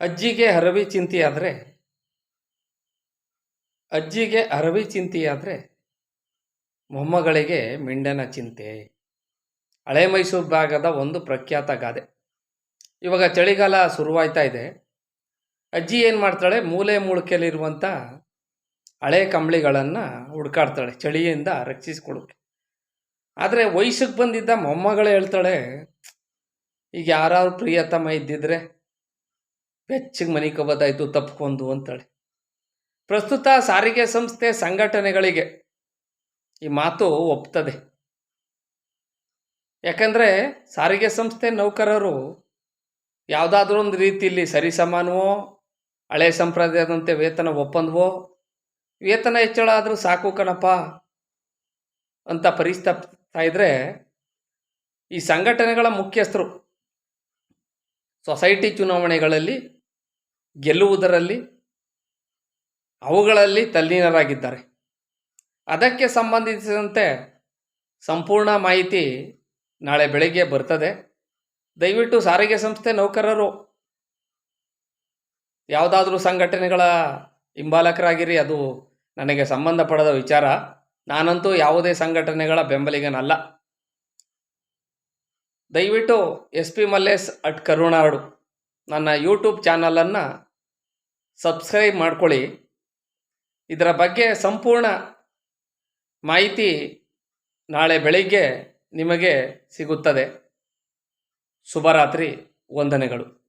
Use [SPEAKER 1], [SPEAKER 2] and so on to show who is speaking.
[SPEAKER 1] ಅಜ್ಜಿಗೆ ಅರವಿ ಚಿಂತೆಯಾದರೆ ಅಜ್ಜಿಗೆ ಅರವಿ ಚಿಂತೆಯಾದರೆ ಮೊಮ್ಮಗಳಿಗೆ ಮಿಂಡನ ಚಿಂತೆ. ಹಳೆ ಮೈಸೂರು ಭಾಗದ ಒಂದು ಪ್ರಖ್ಯಾತ ಗಾದೆ. ಇವಾಗ ಚಳಿಗಾಲ ಶುರುವಾಯ್ತಾ ಇದೆ. ಅಜ್ಜಿ ಏನು ಮಾಡ್ತಾಳೆ? ಮೂಲೆ ಮೂಳಕೆಯಲ್ಲಿರುವಂಥ ಹಳೆ ಕಂಬಳಿಗಳನ್ನು ಹುಡ್ಕಾಡ್ತಾಳೆ, ಚಳಿಯಿಂದ ರಕ್ಷಿಸ್ಕೊಳ್ಳೋಕೆ. ಆದರೆ ವಯಸ್ಸಿಗೆ ಬಂದಿದ್ದ ಮೊಮ್ಮಗಳು ಹೇಳ್ತಾಳೆ, ಈಗ ಯಾರು ಪ್ರಿಯತಮ ಇದ್ದಿದ್ರೆ ಬೆಚ್ಚಗೆ ಮನೆ ಕಬೋದಾಯ್ತು ತಪ್ಕೊಂಡು ಅಂತೇಳಿ. ಪ್ರಸ್ತುತ ಸಾರಿಗೆ ಸಂಸ್ಥೆ ಸಂಘಟನೆಗಳಿಗೆ ಈ ಮಾತು ಒಪ್ತದೆ. ಯಾಕಂದರೆ ಸಾರಿಗೆ ಸಂಸ್ಥೆ ನೌಕರರು ಯಾವುದಾದ್ರೂ ಒಂದು ರೀತಿಯಲ್ಲಿ ಸರಿಸಮಾನವೋ ಹಳೆ ಸಂಪ್ರದಾಯದಂತೆ ವೇತನ ಒಪ್ಪಂದವೋ, ವೇತನ ಹೆಚ್ಚಳ ಆದರೂ ಸಾಕು ಕಣಪ್ಪ ಅಂತ ಪರಿಸ್ತಾ ಇದ್ದರೆ ಈ ಸಂಘಟನೆಗಳ ಮುಖ್ಯಸ್ಥರು ಸೊಸೈಟಿ ಚುನಾವಣೆಗಳಲ್ಲಿ ಗೆಲ್ಲುವುದರಲ್ಲಿ ಅವುಗಳಲ್ಲಿ ತಲ್ಲೀನರಾಗಿದ್ದಾರೆ. ಅದಕ್ಕೆ ಸಂಬಂಧಿಸಿದಂತೆ ಸಂಪೂರ್ಣ ಮಾಹಿತಿ ನಾಳೆ ಬೆಳಗ್ಗೆ ಬರ್ತದೆ. ದಯವಿಟ್ಟು ಸಾರಿಗೆ ಸಂಸ್ಥೆ ನೌಕರರು, ಯಾವುದಾದ್ರೂ ಸಂಘಟನೆಗಳ ಹಿಂಬಾಲಕರಾಗಿರಿ, ಅದು ನನಗೆ ಸಂಬಂಧಪಡದ ವಿಚಾರ. ನಾನಂತೂ ಯಾವುದೇ ಸಂಘಟನೆಗಳ ಬೆಂಬಲಿಗನಲ್ಲ. ದಯವಿಟ್ಟು S P Mallesh at Karunadu, ನನ್ನ ಯೂಟ್ಯೂಬ್ ಚಾನಲನ್ನು ಸಬ್ಸ್ಕ್ರೈಬ್ ಮಾಡ್ಕೊಳ್ಳಿ. ಇದರ ಬಗ್ಗೆ ಸಂಪೂರ್ಣ ಮಾಹಿತಿ ನಾಳೆ ಬೆಳಿಗ್ಗೆ ನಿಮಗೆ ಸಿಗುತ್ತದೆ. ಶುಭರಾತ್ರಿ ವಂದನೆಗಳು.